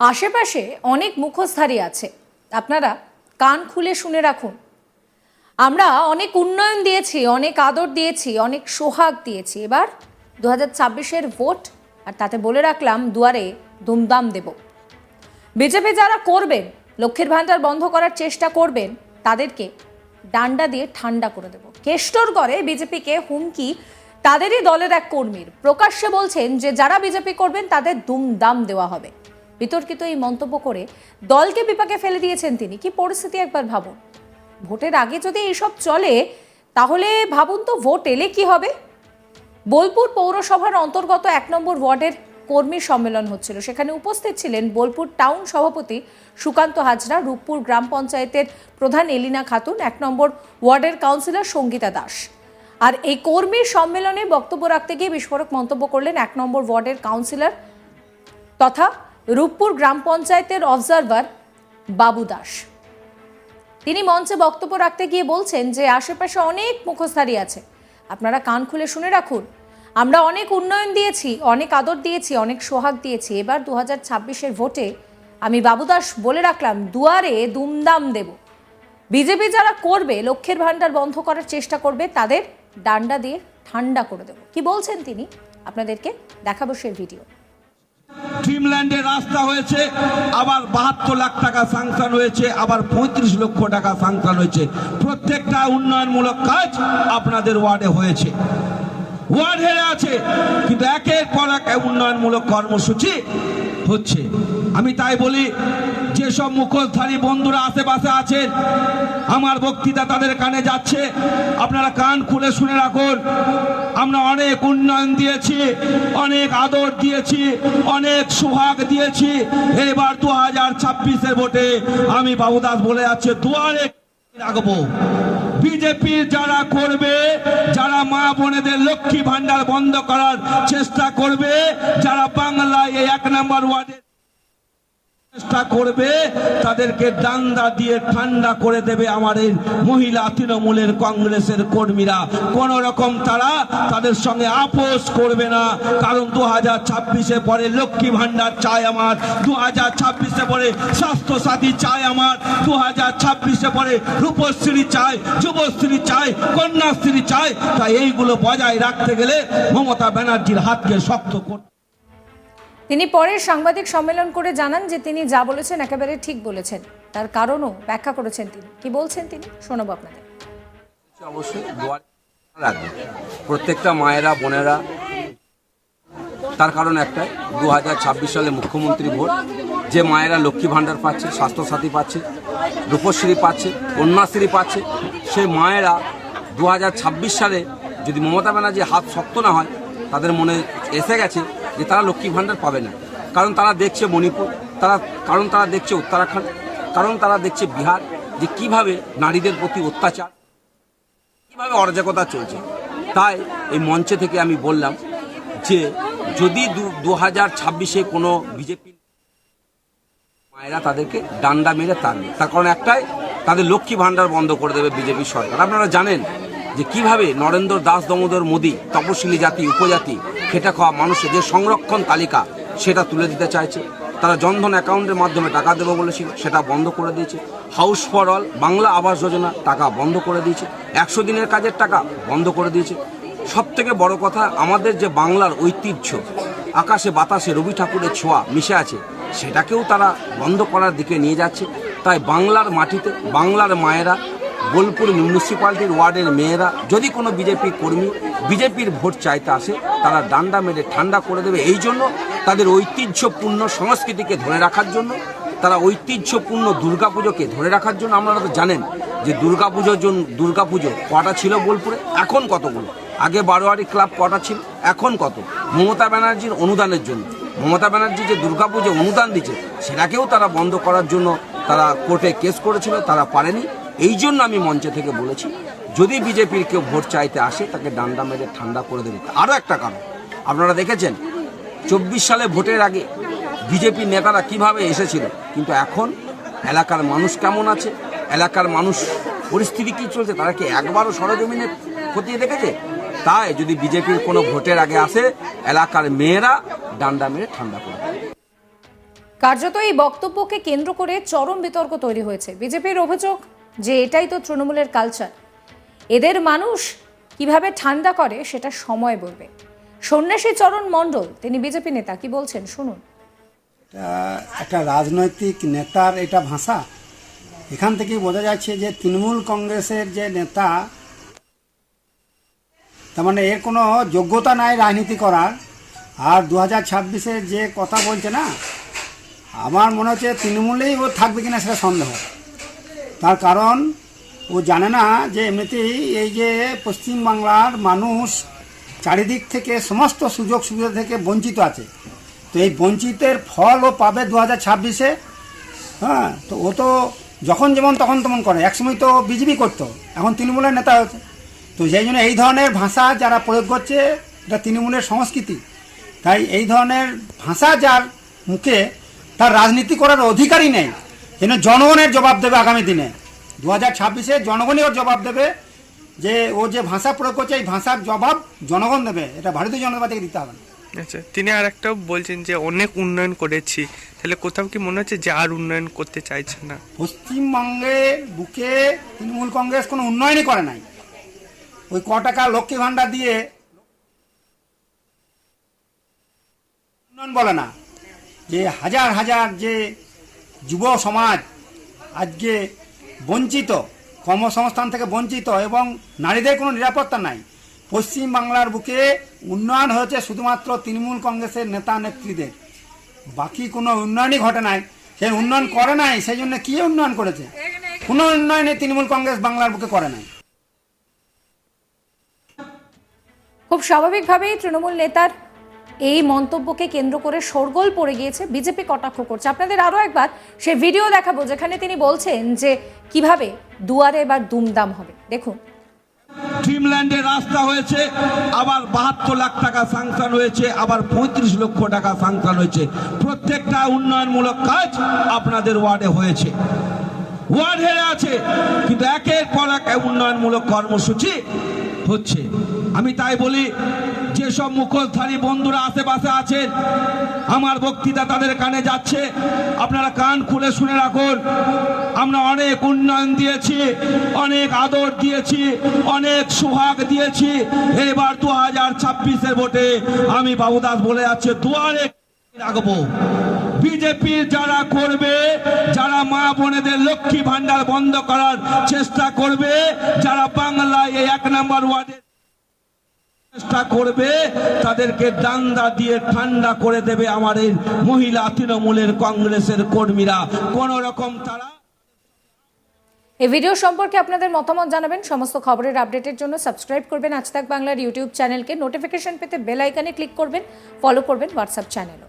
আশেপাশে অনেক মুখোশধারী আছে। আপনারা কান খুলে শুনে রাখুন। আমরা অনেক উন্নয়ন দিয়েছি, অনেক আদর দিয়েছি, অনেক সোহাগ দিয়েছি। এবার দু হাজার ছাব্বিশের ভোট, আর তাতে বলে রাখলাম, দুয়ারে দুমদাম দেব। বিজেপি যারা করবেন, লক্ষ্মীর ভাণ্ডার বন্ধ করার চেষ্টা করবেন, তাদেরকে ডান্ডা দিয়ে ঠান্ডা করে দেব। কেষ্টর করে বিজেপিকে হুমকি তাদেরই দলের এক কর্মীর। প্রকাশ্যে বলছেন যে, যারা বিজেপি করবেন, তাদের দুমদাম দেওয়া হবে। বিতর্কিত এই মন্তব্য করে দলকে বিপাকে ফেলে দিয়েছেন তিনি। কি পরিস্থিতি একবার ভাবুন। ভোটের আগে যদি এইসব চলে, তাহলে ভাবুন তো ভোট এলে কি হবে? বোলপুর পৌরসভার অন্তর্গত এক নম্বর ওয়ার্ডের কর্মী সম্মেলন হচ্ছিল। সেখানে উপস্থিত ছিলেন বোলপুর টাউন সভাপতি সুকান্ত হাজরা, রূপপুর গ্রাম পঞ্চায়েতের প্রধান এলিনা খাতুন, এক নম্বর ওয়ার্ডের কাউন্সিলর সঙ্গীতা দাস। আর এই কর্মী সম্মেলনে বক্তব্য রাখতে গিয়ে বিস্ফোরক মন্তব্য করলেন এক নম্বর ওয়ার্ডের কাউন্সিলর তথা রূপপুর গ্রাম পঞ্চায়েতের অবজারভার বাবু দাস। তিনি মঞ্চে বক্তব্য রাখতে গিয়ে বলছেন যে, আশেপাশে অনেক মুখোশধারী আছে। আপনারা কান খুলে শুনে রাখুন। আমরা অনেক উন্নয়ন দিয়েছি, অনেক আদর দিয়েছি, অনেক সোহাগ দিয়েছি। এবার দু হাজার ছাব্বিশের ভোটে আমি বাবুদাস বলে রাখলাম, দুয়ারে দুমদাম দেব। বিজেপি যারা করবে লক্ষ্যের ভাণ্ডার বন্ধ করার চেষ্টা করবে, তাদের ডান্ডা দিয়ে ঠান্ডা করে দেব। কি বলছেন তিনি? আপনাদেরকে দেখাবো সেই ভিডিও। ড্রিমল্যান্ডে রাস্তা হয়েছে, আবার বাহাত্তর লাখ টাকা সাংশন হয়েছে, আবার পঁয়ত্রিশ লক্ষ টাকা সাংশন হয়েছে। প্রত্যেকটা উন্নয়নমূলক কাজ আপনাদের ওয়ার্ডে হয়েছে। ওয়ার্ড হেরে আছে, কিন্তু একের পর এক উন্নয়নমূলক কর্মসূচি হচ্ছে। আমি তাই বলি, যেসব মুখোশধারী বন্ধুরা আশেপাশে আছেন, আমার বক্তৃতা তাদের কানে যাচ্ছে। আপনারা কান খুলে শুনে রাখুন, আমরা অনেক উন্নয়ন দিয়েছি, অনেক আদর দিয়েছি, অনেক সুহাগ দিয়েছি। এবার দু হাজার ছাব্বিশের ভোটে আমি বাবুদাস বলে যাচ্ছে, দুয়ারে রাখব। বিজেপি যারা করবে, যারা মা বোনেদের লক্ষ্মী ভান্ডার বন্ধ করার চেষ্টা করবে, যারা বাংলায় এই এক নম্বর ওয়ার্ডে চেষ্টা করবে, তাদেরকে ডান্ডা দিয়ে ঠান্ডা করে দেবে এই মহিলা তৃণমূলের কংগ্রেসের কর্মীরা। কোন রকম তারা তাদের সঙ্গে আপোষ করবে না, কারণ দু হাজার ছাব্বিশে পরে লক্ষ্মী চাই আমার দু হাজার ছাব্বিশে পরে স্বাস্থ্য সাথী চাই আমার দু হাজার ছাব্বিশে পরে রূপশ্রী চাই যুবশ্রী চাই কন্যাশ্রী চাই তাই এইগুলো বজায় রাখতে গেলে মমতা ব্যানার্জির হাতকে শক্ত করতে তিনি পরে সাংবাদিক সম্মেলন করে জানান যে তিনি যা বলেছেন একেবারে ঠিক বলেছেন। তার কারণও ব্যাখ্যা করেছেন তিনি। কি বলছেন তিনি? শোনাবো আপনাদের। অবশ্যই প্রত্যেকটা মায়েরা, বোনেরা, তার কারণ একটাই দু হাজার ছাব্বিশ সালে মুখ্যমন্ত্রী ভোট, যে মায়েরা লক্ষ্মী ভাণ্ডার পাচ্ছে, স্বাস্থ্যসাথী পাচ্ছে, রূপশ্রী পাচ্ছে, কন্যাশ্রী পাচ্ছে, সেই মায়েরা দু হাজার ছাব্বিশ সালে যদি মমতা ব্যানার্জি হাত শক্ত না হয়, তাদের মনে এসে গেছে যে তারা লক্ষ্মী ভাণ্ডার পাবে না। কারণ তারা দেখছে মণিপুর, তারা, কারণ তারা দেখছে উত্তরাখণ্ড, কারণ তারা দেখছে বিহার, যে কীভাবে নারীদের প্রতি অত্যাচার, কীভাবে অরাজকতা চলছে। তাই এই মঞ্চে থেকে আমি বললাম যে, যদি দু হাজার ছাব্বিশে কোনো বিজেপি মায়েরা তাদেরকে ডান্ডা মেরে তাড়বে তার কারণ একটাই, তাদের লক্ষ্মী ভাণ্ডার বন্ধ করে দেবে বিজেপি সরকার। আপনারা জানেন যে কীভাবে নরেন্দ্র দাস দমোদর মোদী, তপশিলি জাতি, উপজাতি, খেটে খাওয়া মানুষের যে সংরক্ষণ তালিকা, সেটা তুলে দিতে চাইছে। তারা জনধন অ্যাকাউন্টের মাধ্যমে টাকা দেবো বলেছিল, সেটা বন্ধ করে দিয়েছে। House for all, Bangla Awas Yojana, টাকা বন্ধ করে দিয়েছে। একশো দিনের কাজের টাকা বন্ধ করে দিয়েছে। সব থেকে বড় কথা, আমাদের যে বাংলার ঐতিহ্য, আকাশে বাতাসে রবি ঠাকুরের ছোঁয়া মিশে আছে, সেটাকেও তারা বন্ধ করার দিকে নিয়ে যাচ্ছে। তাই বাংলার মাটিতে, বাংলার মায়েরা বোলপুর মিউনিসিপ্যালিটির ওয়ার্ডের মেয়েরা যদি কোনো বিজেপি কর্মী বিজেপির ভোট চাইতে আসে, তারা ডান্ডা মেরে ঠান্ডা করে দেবে। এই জন্য তাদের ঐতিহ্যপূর্ণ সংস্কৃতিকে ধরে রাখার জন্য, তারা ঐতিহ্যপূর্ণ দুর্গাপুজোকে ধরে রাখার জন্য আপনারা তো জানেন যে দুর্গাপুজোর জন্য দুর্গাপুজো কটা ছিল বোলপুরে? এখন কতগুলো? আগে বারোয়ারি ক্লাব কটা ছিল? এখন কত? মমতা ব্যানার্জির অনুদানের জন্য। মমতা ব্যানার্জি যে দুর্গাপুজো অনুদান দিচ্ছে, সেটাকেও তারা বন্ধ করার জন্য তারা কোর্টে কেস করেছিল, তারা পারেনি। এই জন্য আমি মঞ্চে থেকে বলেছি, যদি বিজেপির কেউ ভোট চাইতে আসে, তাকে ডান্ডা মেরে ঠান্ডা করে দেবে। আরও একটা কারণ, আপনারা দেখেছেন, চব্বিশ সালে ভোটের আগে বিজেপির নেতারা কীভাবে এসেছিল, কিন্তু এখন এলাকার মানুষ কেমন আছে, এলাকার মানুষ পরিস্থিতি কী চলছে, তারা কি একবারও সরজমিনে খতিয়ে দেখেছে? তাই যদি বিজেপির কোনো ভোটের আগে আসে, এলাকার মেয়েরা ডান্ডা মেরে ঠান্ডা করে। কার্যত এই বক্তব্যকে কেন্দ্র করে চরম বিতর্ক তৈরি হয়েছে। বিজেপির অভিযোগ যে এটাই তো তৃণমূলের কালচার এদের মানুষ কীভাবে ঠান্ডা করে সেটা সময় বলবে। সন্ন্যাসী চরণ মণ্ডল, তিনি বিজেপি নেতা, কি বলছেন? শুনুন। একটা রাজনৈতিক নেতার এটা ভাষা। এখান থেকে বোঝা যাচ্ছে যে তৃণমূল কংগ্রেসের যে নেতা, তার মানে এর কোনো যোগ্যতা নাই রাজনীতি করার। আর দু হাজার যে কথা বলছে না, আমার মনে হচ্ছে তৃণমূলেই ও থাকবে কিনা সেটা সন্দেহ। তার কারণ, ও জানে না যে এমনিতেই এই যে পশ্চিমবাংলার মানুষ চারিদিক থেকে সমস্ত সুযোগ সুবিধা থেকে বঞ্চিত আছে। তো এই বঞ্চিতের ফল ও পাবে দু হাজার ছাব্বিশে। হ্যাঁ তো ও তো যখন যেমন তখন তেমন করে। একসময় তো বিজেপি করতো, এখন তৃণমূলের নেতা হচ্ছে তো সেই জন্য এই ধরনের ভাষা যারা প্রয়োগ করছে, এটা তৃণমূলের সংস্কৃতি। তাই এই ধরনের ভাষা যার মুখে, তার রাজনীতি করার অধিকারই নেই। যেন জনগণের জবাব দেবে আগামী দিনে। দু হাজার ছাব্বিশে জনগণই ওর জবাব দেবে যে ও যে ভাষা প্রয়োগ করছে এই ভাষার জবাব জনগণ দেবে। এটা ভারতীয় জনতা পার্টিকে দিতে হবে আচ্ছা তিনি আর একটাও বলছেন যে অনেক উন্নয়ন করেছি। তাহলে কোথাও কি মনে হচ্ছে যে আর উন্নয়ন করতে চাইছে না? পশ্চিমবঙ্গে বুকে তৃণমূল কংগ্রেস কোনো উন্নয়নই করে নাই। ওই ক টাকা লক্ষ্মী ভাণ্ডার দিয়ে উন্নয়ন বলে না। যে হাজার হাজার যে যুব সমাজ আজকে বঞ্চিত, কর্মসংস্থান থেকে বঞ্চিত এবং নারীদের কোনো নিরাপত্তা নাই। পশ্চিম বাংলার বুকে উন্নয়ন হয়েছে শুধুমাত্র তৃণমূল কংগ্রেসের নেতা নেত্রীদের। বাকি কোনো উন্নয়নই ঘটে নাই। সে উন্নয়ন করে নাই, সেই জন্য কি উন্নয়ন করেছে? কোনো উন্নয়নে তৃণমূল কংগ্রেস বাংলার বুকে করে নাই। খুব স্বাভাবিকভাবেই তৃণমূল নেতার এই মন্তব্যকে কেন্দ্র করে শোরগোল পড়ে গিয়েছে বিজেপি কটাক্ষ করছে। আপনাদের আরও একবার সে ভিডিও দেখাবো যেখানে তিনি বলছেন যে কীভাবে দুয়ারে এবার দুমদাম হবে। দেখুন। ড্রিমল্যান্ডে রাস্তা হয়েছে, আবার বাহাত্তর লাখ টাকা সাংশন হয়েছে, আবার পঁয়ত্রিশ লক্ষ টাকা সাংশন হয়েছে। প্রত্যেকটা উন্নয়নমূলক কাজ আপনাদের ওয়ার্ডে হয়েছে। ওয়ার্ড হেরে আছে, কিন্তু একের পর এক উন্নয়নমূলক কর্মসূচি হচ্ছে। আমি তাই বলি যেসব মুখোশধারী বন্ধুরা আশেপাশে আছেন, আমার বক্তৃতা তাদের কানে যাচ্ছে। আপনারা কান খুলে শুনে রাখুন। আমরা অনেক উন্নয়ন দিয়েছি, অনেক আদর দিয়েছি, অনেক সোহাগ দিয়েছি। এবার দু হাজার ছাব্বিশের ভোটে আমি বাবুদাস বলে যাচ্ছে, দুয়ারে রাখব। বিজেপির যারা করবে, যারা মা বোনেদের লক্ষ্মী ভান্ডার বন্ধ করার চেষ্টা করবে, যারা বাংলায় এই এক নম্বর ওয়ার্ডে করবে, তাদেরকে ডান্ডা দিয়ে ঠান্ডা করে দেবে আমার এই মহিলা তৃণমূলের কংগ্রেসের কর্মীরা। কোন রকম তারা এই ভিডিও সম্পর্কে আপনাদের মতামত জানাবেন। সমস্ত খবরের আপডেটের জন্য সাবস্ক্রাইব করবেন। আজ তাক বাংলার ইউটিউব চ্যানেলকে। নোটিফিকেশন পেতে বেল আইকনে ক্লিক করবেন। ফলো করবেন হোয়াটসঅ্যাপ চ্যানেলও।